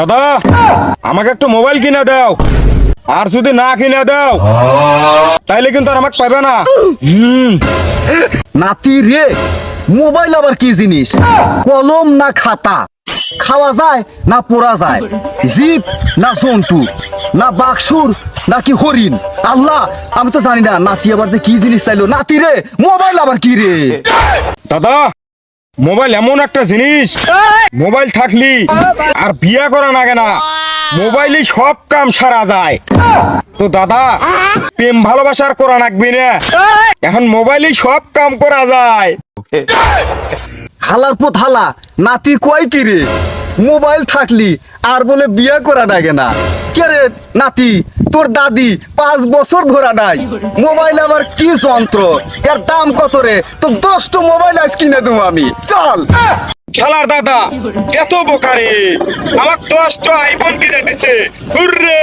দাদা আমাকে একটু মোবাইল কিনে দাও। আর যদি না কিনে দাও তাইলে কিন্তু আর আমাকে পাবে না। হুম। নাতি রে মোবাইল আবার কি জিনিস? কলম না খাতা? খাওয়া যায় না পড়া যায়? জীব না জন্তু? না বাক্সুর নাকি হরিণ? আল্লাহ আমি তো জানি না নাতি আবার যে কি জিনিস চাইলো। নাতি রে মোবাইল আবার কি রে? দাদা মোবাইল এমন একটা জিনিস। মোবাইল থাকলি আর বিয়া করা লাগে না। মোবাইলে সব কাম সারা যায়। তো দাদা, প্রেম ভালোবাসার করা লাগবে না? এখন মোবাইলে সব কাম করা যায়। হালার পথ হালা, নাতি কয় কি রে? মোবাইল থাকলি আর বলে বিয়া করা লাগে না কে রে নাতি, তোর দাদি পাঁচ বছর ধরা নাই। মোবাইল আবার কি যন্ত্র? এর দাম কত রে? তো দশটা মোবাইল আজ কিনে দেবো আমি। চল। খেলার দাদা, এত বোকারে। আমার দশটা আইফোন কিনে দিছে। হুররে!